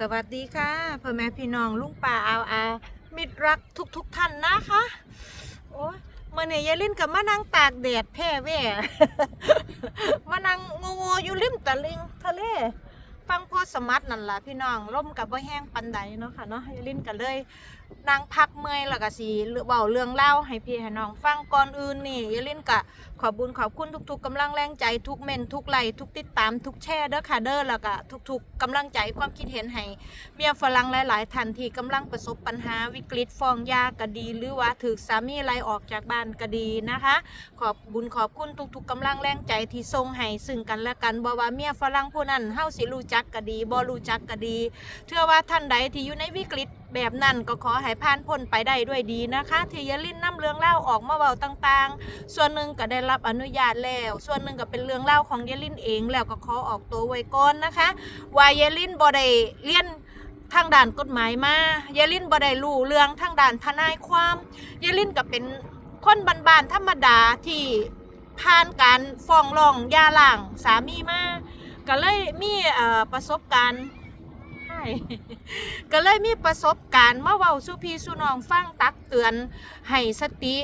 สวัสดีค่ะพ่อแม่พี่น้องลุงป่าอาอามิตรรักทุกทุกท่านนะคะโอ้เมื่อเนี่ยยายลินกับมานั่งตากแดดแพ่แว่มานั่งงูอยู่ริมตะลิงทะเลฟังพอสมัดนั่นล่ะพี่น้องล่มกับว่าแห้งปันใดเนาะค่ะเนาะยายลินกันเลยนางพักเมื่อยแล้วก็สีเบาเรื่องเล่าให้พี่ให้น้องฟังก่อนอื่นนี่ยายลินกะขอบุญขอบคุณทุก ๆกำลังแรงใจทุกเมนทุกไลทุกติดตามทุกแชร์เด้อค่ะเด้อแล้วก็ทุก ๆกำลังใจความคิดเห็นให้เมียฝรั่งหลายๆท่านที่กำลังประสบปัญหาวิกฤตฟองยากดี หรือว่าถูกสามีไล่ออกจากบ้านก็ดีนะคะ ขอบบุญขอบคุณทุก ๆกำลังแรงใจที่ส่งให้ซึ่งกันและกันบ่ว่าเมียฝรั่งผู้นั้นเฮาสิรู้จักก็ดีบ่รู้จักก็ดีเชื่อว่าท่านใดที่อยู่ในวิกฤต แบบนั้นก็ขอให้ผ่านพ้นไปได้ด้วยดีนะคะที่ยาลินนํเรื่องเล่าออกมาเว้าต่างๆ ส่วนหนึ่งก็ได้รับอนุญาตแล้ว ส่วนหนึ่งก็เป็นเรื่องเล่าของยาลินเองแล้วก็ขอออกตัวไว้ก่อนนะคะว่ายาลินบ่ได้เรียนทางด้านกฎหมายมายายลินบ่ได้รู้เรื่องทางด้านทนายความยายลินก็เป็นคนบ้านๆธรรมดาที่ผ่านการฟ้องร้องยาร้างสามีมาก็เลยมีประสบการณ์ ก็เลยมีประสบการณ์มาเว้าสุพี่สุน้องฟังตักเตือน ให้สติ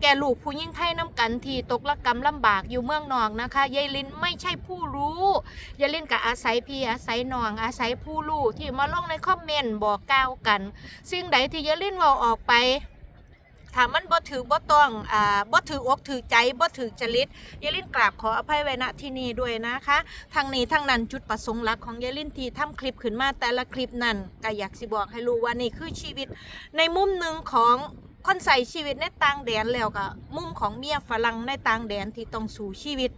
แก่ลูกผู้ยิ่งไทยน้ำกันที่ตกละกรรมลำบากอยู่เมืองนองนะคะยายลินไม่ใช่ผู้รู้ยายลินกับอาศัยพี่อาศัยน้องอาศัยผู้รู้ที่มาลงในคอมเมนต์บอกกล่าวกัน สิ่งใดที่ยายลินเว่าออกไป ถ้ามันบ่ถือบ่ต้องอ่าบ่ถืออกถือใจบ่ถือจริตยายล่นกราบขออภัยไว้ณที่นี่ด้วยนะคะทางนี้ทางนั้นจุดประสงค์หลักของยายลินที่ทำคลิปขึ้นมาแต่ละคลิปนั้นก็อยากสิบอกให้รู้ว่านี่คือชีวิต ในมุมหนึ่งของคนใส่ชีวิตในต่างแดนแล้วก็มุมของเมียฝรั่งในต่างแดนที่ต้องสู่ชีวิต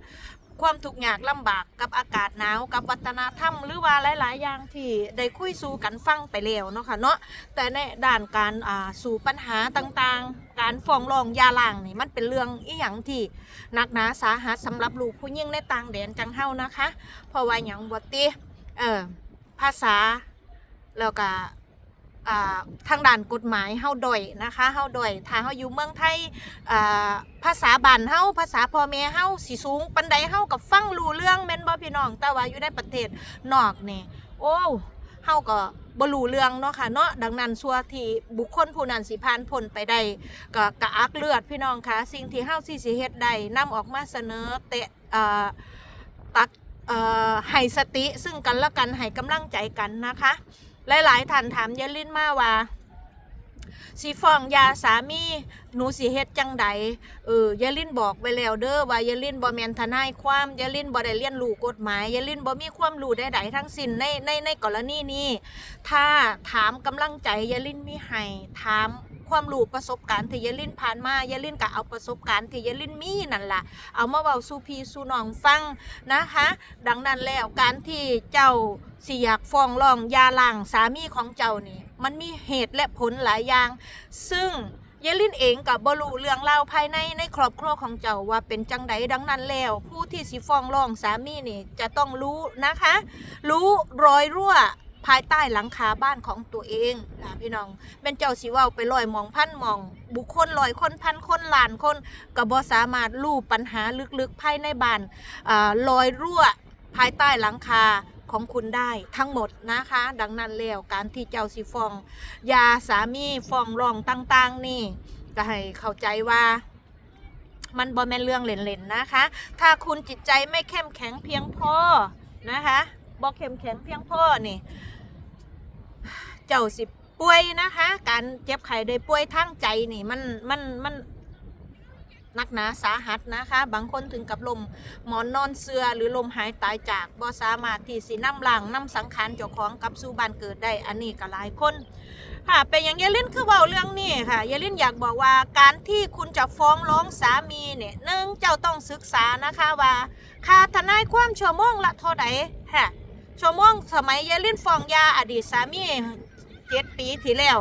ความทุกข์ยากลำบากกับอากาศหนาวกับวัฒนธรรมหรือว่าหลายๆ อย่างที่ได้คุยสู่กันฟังไปแล้วเนาะค่ะเนาะแต่ในด้านการอ่าสู่ปัญหาต่างๆ การฟ้องร้องยาล่างนี่มันเป็นเรื่องอีหยังที่หนักหนาสาหัสสำหรับลูกผู้ยิ่งในต่างแดนจังเฮานะคะ เพราะว่าหยังบ่ติเออภาษาแล้วก็ ทางด้านกฎหมายเฮาด้อยนะคะเฮาด้อยถ้าเฮาอยู่เมืองไทยภาษาบ้านเฮาภาษาพ่อแม่เฮาสิสูงปานใดเฮากับฟังรู้เรื่องแม่นบ่พี่น้อง แต่ว่าอยู่ในประเทศนอกนี่โอ้เฮาก็บ่รู้เรื่องเนาะค่ะเนาะดังนั้นสัวที่บุคคลผู้นั้นสิผ่านพ้นไปได้ก็กระอักเลือดพี่น้องค่ะสิ่งที่เฮาสิสิเฮ็ดได้นำออกมาเสนอเตะตักให้สติซึ่งกันและกันให้กำลังใจกันนะคะ หลายๆท่านถามยายลินมาว่า สีฟ้องยาสามีหนูสิเฮ็ดจังใดเออยายลินบอกไว้แล้วเด้อว่ายายลินบ่แม่นทนายความยายลินบ่ได้เรียนรู้กฎหมายยายลินบ่มีความรู้ใดๆทั้งสิ้นในในในกรณีนี้ถ้าถามกำลังใจยายลินมีให้ถามความรู้ประสบการณ์ที่ยายลินผ่านมายายลินก็เอาประสบการณ์ที่ยายลินมีนั่นล่ะเอามาเว้าสู่พี่สู่น้องฟังนะคะ ดังนั้นแล้วการที่เจ้าสิอยากฟ้องร้องยาล้างสามีของเจ้านี่ มันมีเหตุและผลหลายอย่าง ซึ่งยายลินเองกับบรูเรื่องราวภายในในครอบครัวของเจ้าว่าเป็นจังใดดังนั้นแล้ว ผู้ที่สิฟ้องร้องสามีนี่จะต้องรู้นะคะ รู้รอยรั่วภายใต้หลังคาบ้านของตัวเองนะพี่น้องเป็นเจ้าสิว้าไปลอยมองพันมอง บุคคลลอยคนพันคนล้านคนก็บ่สามารถรู้ปัญหาลึกๆภายในบ้านอ่าลอยรั่วภายใต้หลังคา ของคุณได้ทั้งหมดนะคะ ดังนั้นแล้วการที่เจ้าสิฟองยาสามีฟ้องร้องต่างๆ นี่ก็ให้เข้าใจว่ามันบ่แม่นเรื่องเล่นๆนะคะ ถ้าคุณจิตใจไม่เข้มแข็งเพียงพอนะคะบ่เข้มแข็งเพียงพอนี่ เจ้าสิป่วยนะคะ การเจ็บไข้ได้ป่วยทางใจนี่มันมันมัน นักหนาสาหัสนะคะ บางคนถึงกับลมหมอนนอนเสือหรือลมหายตายจากบ่สามารถที่สินำล่างนำสังขารเจ้าของกับสู่บ้านเกิดได้อันนี้ก็หลายคนค่ะเป็นอย่างยายลินคือเบาเรื่องนี้ค่ะยายลินอยากบอกว่าการที่คุณจะฟ้องร้องสามีเนี่ยหนึ่งเจ้าต้องศึกษานะคะว่าค่าทนายความชั่วโมงละเท่าไหร่ฮะชั่วโมงสมัยยายลินฟ้องยาอดีตสามีเจ็ดปีที่แล้ว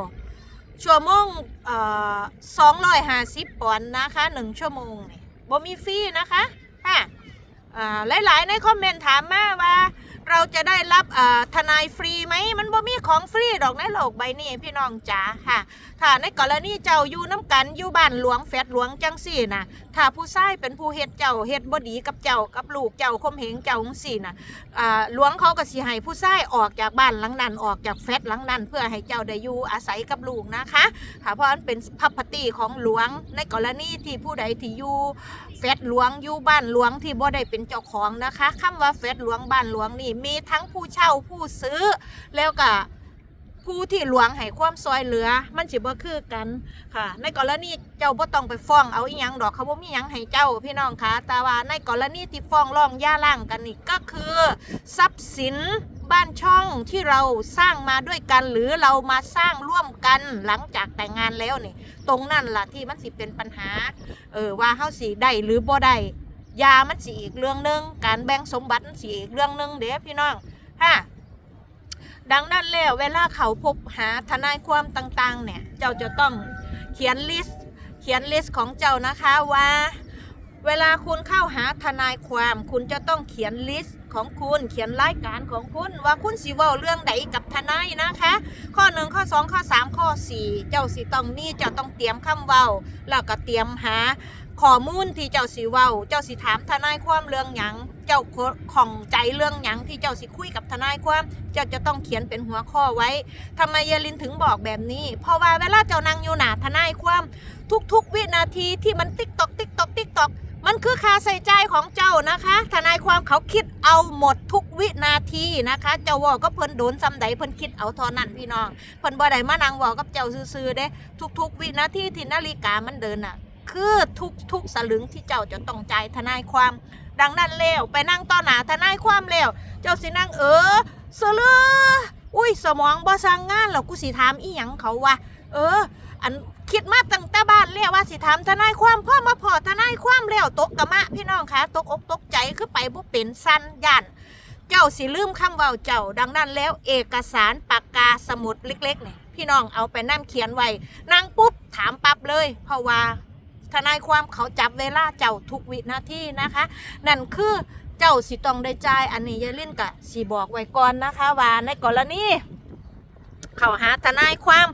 ชั่วโมงเอ่อสองร้อยห้าสิบปอนด์นะคะหนึ่งชั่วโมงนี่บ่มีฟรีนะคะฮะอ่าหลายๆในคอมเมนต์ถามมาว่า เราจะได้รับทนายฟรีไหมมันบ่มีของฟรีดอกในโลกใบนี้พี่น้องจ๋าค่ะ ถ้าในกรณีเจ้าอยู่น้ำกันอยู่บ้านหลวงแฟดหลวงจังสี่นะถ้าผู้ชายเป็นผู้เฮ็ดเจ้าเฮ็ดบ่ดีกับเจ้ากับลูกเจ้าคมเหงเจ้าจังสี่นะหลวงเขาก็สิให้ผู้ชายออกจากบ้านหลังนั้นออกจากแฟดหลังนั้นเพื่อให้เจ้าได้อยู่อาศัยกับลูกนะคะค่ะเพราะมันเป็นพัพตีของหลวงในกรณีที่ผู้ใดที่อยู่แฟดหลวงอยู่บ้านหลวงที่บ่ได้เป็นเจ้าของนะคะคำว่าแฟดหลวงบ้านหลวงนี่มีทั้งผู้เช่าผู้ซื้อ แล้วก็ผู้ที่หลวงให้ความซอยเหลือ มันสิบ่คือกันค่ะ ในกรณีเจ้าบ่ต้องไปฟ้องเอาอีหยังดอกเขาบ่มีหยังให้เจ้าพี่น้องคะแต่ว่าในกรณีที่ฟ้องร้องย่าล่างกันนี่ก็คือ ทรัพย์สินบ้านช่องที่เราสร้างมาด้วยกันหรือเรามาสร้างร่วมกันหลังจากแต่งงานแล้วนี่ ตรงนั่นล่ะที่มันสิเป็นปัญหาเออว่าเฮาสิได้หรือบ่ได้ ยามันสิอีกเรื่องหนึ่งการแบ่งสมบัติมันสิอีกเรื่องหนึ่งเด้พี่น้องฮะดังนั้นแล้วเวลาเขาพบหาทนายความต่างๆ เนี่ย เจ้าจะต้องเขียนลิสต์ เขียนลิสต์ของเจ้านะคะว่า เวลาคุณเข้าหาทนายความ คุณจะต้องเขียนลิสต์ของคุณ เขียนรายการของคุณ ว่าคุณสิว้าเรื่องใดกับทนายนะคะ ข้อหนึ่งข้อสองข้อสามข้อสี่เจ้าสิต้องนี่เจ้าต้องเตรียมคำเว้าแล้วก็เตรียมหา ข้อมูลที่เจ้าสิเว้า เจ้าสิถามทนายความเรื่องหยัง เจ้าของใจเรื่องหยังที่เจ้าสิคุยกับทนายความ เจ้าจะต้องเขียนเป็นหัวข้อไว้ทำไมยายลินถึงบอกแบบนี้ เพราะว่าเวลาเจ้านั่งอยู่หนาทนายความ ทุกๆ วินาทีที่มันติ๊กตอกติ๊กตอกติ๊กตอกมันคือค่าใส่ใจของเจ้านะคะ ทนายความเขาคิดเอาหมดทุกวินาทีนะคะ เจ้าว่าก็เพิ่นโดนซ้ำใดเพิ่นคิดเอาทอนั้นพี่น้อง เพิ่นบ่ได้มานั่งว่ากับเจ้าซื่อๆเด้ ทุก ๆ วินาทีที่นาฬิกามันเดินน่ะ คือทุกๆสลึงที่เจ้าจะต้องจ่ายทนายความ ดังนั้นแล้วไปนั่งต่อหนาทนายความแล้ว เจ้าสินั่งเออเสลืออุ้ยสมองบ่สร้างงานหรอกกูสิถามอีหยังเขาว่า เออ อันคิดมาตั้งแต่บ้านแล้วว่าสิถามทนายความพ่อมาพอทนายความแล้วตกกะมะพี่น้องคะตกอกตกใจคือไปบ่เป็นสั้นย่านเจ้าสิลืมคำว้าเจ้า ดังนั้นแล้วเอกสารปากกาสมุดเล็กๆเนี่ยพี่น้องเอาไปนั่งเขียนไว้นั่งปุ๊บถามปั๊บเลย เพราะว่า ทนายความเขาจับเวลาเจ้าทุกวินาทีนะคะ นั่นคือเจ้าสิต้องได้จ่ายอันนี้ยาลิ่นกะสิบอกไว้ก่อนนะคะว่าในกรณีเขาหาทนายความ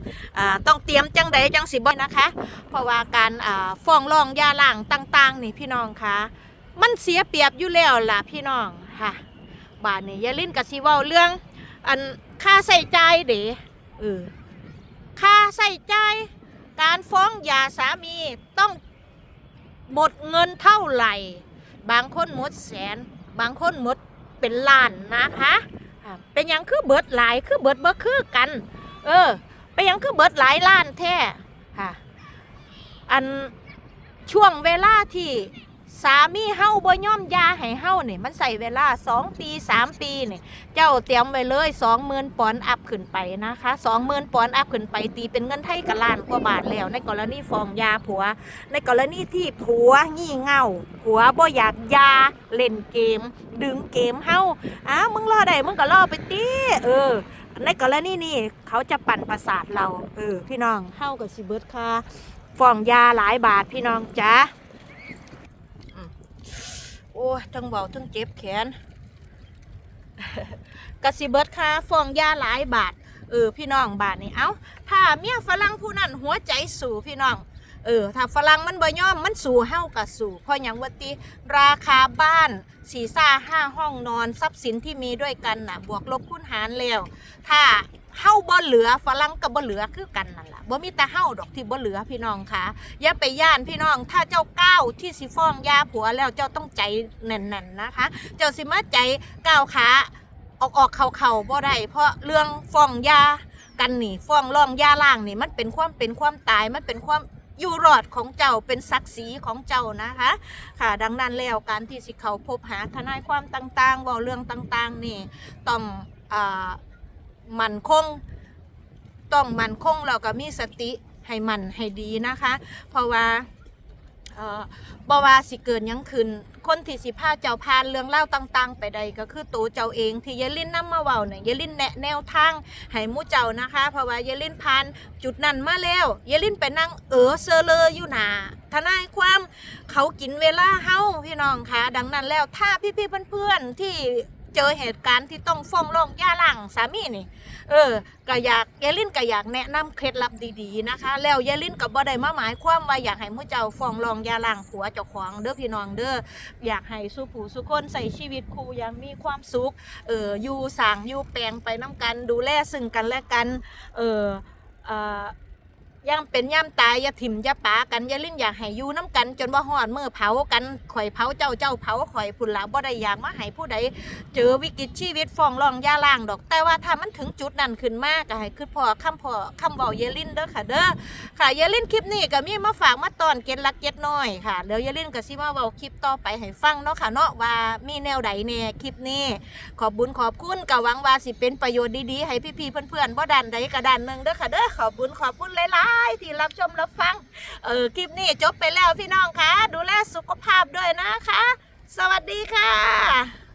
ต้องเตรียมจังใดจังสิบ่นะคะ เพราะว่าการฟ้องร้องยาล่างต่างๆ นี่พี่น้องคะมันเสียเปรียบอยู่แล้วล่ะพี่น้องค่ะบาทนี่ยาลิ่นกะสิเว้าเรื่อง อันค่าใส่ใจเด้เออค่าใส่ใจการฟ้องยาสามีต้อง หมดเงินเท่าไหร่ บางคนหมดแสน บางคนหมดเป็นล้านนะคะเป็นยังคือเบิดหลายคือเบิดเบ่คือกัน เออเป็นยังคือเบิดหลายล้านแท้ค่ะอันช่วงเวลาที่ สามีเฮาบ่ย่อมยาให้เฮาเนี่ยมันใส่เวลา 2 ปี 3 ปีเนี่ยเจ้าเตรียมไว้เลย 20,000ปอนด์อัพขึ้นไปนะคะ 20,000ปอนด์อัพขึ้นไปตีเป็นเงินไทยกะล้านกว่าบาทแล้ว ในกรณีฟ้องยาผัว ในกรณีที่ผัวงี่เง่าผัวบ่อยากยาเล่นเกม ดึงเกมเฮาอ้าวมึงรอได้มึงก็รอไปตีเออในกรณีนี้เขาจะปั่นประสาทเรา เออ พี่น้องเฮากับสิเบิดค่าฟ้องยาหลายบาทพี่น้องจ้าอืมโอ้ยทั้งเบาทั้งเจ็บแขนกะสิเบิดค่ะฟองยาหลายบาท เออพี่น้องบาทนี่เอ้าถ้าเมียฝรั่งผู้นั้นหัวใจสู่พี่น้อง เออถ้าฝรั่งมันบ่ยอมมันสู่เฮากับสู่เพราะหยังว่าติราคาบ้านสี่ซ่าห้าห้องนอนทรัพย์สินที่มีด้วยกันน่ะ บวกลบคูณหารแล้ว ถ้าเฮาบ่เหลือฝรั่งก็บ่เหลือคือกันนั่นล่ะบ่มีแต่เฮาดอกที่บ่เหลือพี่น้องค่ะอย่าไปย่านพี่น้อง ถ้าเจ้าก้าวที่สิฟ้องยาผัวแล้วเจ้าต้องใจแน่นๆนะคะ เจ้าสิมาใจก้าวขาออกออกเข่าเข่าๆบ่ได้เพราะเรื่องฟ้องยากันนี่ฟ้องร้องยาล่างนี่มันเป็นความเป็นความตายมันเป็นความ อยู่รอดของเจ้าเป็นศักดิ์ศรีของเจ้านะคะ ค่ะ ดังนั้นแล้วการที่สิเขาพบหาทนายความต่างๆว่าเรื่องต่างๆนี่ต้องอมันคงต้องมันคงเราก็มีสติให้มันให้ดีนะคะ เพราะว่าเอ่อบว่าสิเกินยังขึ้น คนที่สิพาเจ้าพานเรื่องเล่าต่างๆ ไปใดก็คือตัวเจ้าเองที่ยายลินนำมาเว้าเนี่ยยายลินแนะแนวทางให้มู่เจ้านะคะ เพราะว่ายายลินผ่านจุดนั้นมาแล้วยายลินไปนั่งเออเซอเลออยู่หนาทนายความเขากินเวลาเฮาพี่น้องคะดังนั้นแล้วถ้าพี่ๆเพื่อนๆที่ เจอเหตุการณ์ที่ต้องฟ้องร้องย่าร้างสามีนี่ เออก็อยากยายลินก็อยากแนะนำเคล็ดลับดีๆนะคะ แล้วยายลินก็บ่ได้มาหมายความว่าอยากให้มู่เจ้าฟ้องร้องย่าร้างผัวเจ้าของเด้อพี่น้องเด้ออยากให้สู้ผู้สุคนใส่ชีวิตคู่อย่างมีความสุขเอออยู่สางอยู่แปลงไปน้กันดูแลซึ่งกันและกันเออเอ่อ ย่างเป็นย่ำตายอย่าถิ่มอย่าปากันอย่าลิ้นอยากให้อยู่น้ำกัน จนว่าหอดมือเผากันข่อยเผาเจ้าเจ้าเผาข่อยพุ่นละบ่ได้อยากมาให้ผู้ใดเจอวิกฤตชีวิตฟ้องร้องย่าล่างดอก แต่ว่าถ้ามันถึงจุดนั้นขึ้นมากก็ให้คือพอคำพอคำเบาเยลินเด้อค่ะเด้อค่ะเยลินคลิปนี้ก็มีมาฝากมาตอนเก็ดลักเก็ดน้อยค่ะเดี๋ยวเยลินก็สิมาเว้าคลิปต่อไปให้ฟังเนาะค่ะเนาะว่ามีแนวใดแน่คลิปนี้ ขอบบุญขอบคุณก็หวังว่าสิเป็นประโยชน์ดีๆให้พี่ๆเพื่อนๆบ่ดันใดก็ดันหนึ่งเด้อค่ะเด้อขอบบุญขอบคุณหลายๆที่รับชมรับฟัง เออคลิปนี้จบไปแล้วพี่น้องคะดูแลสุขภาพด้วยนะคะ สวัสดีค่ะ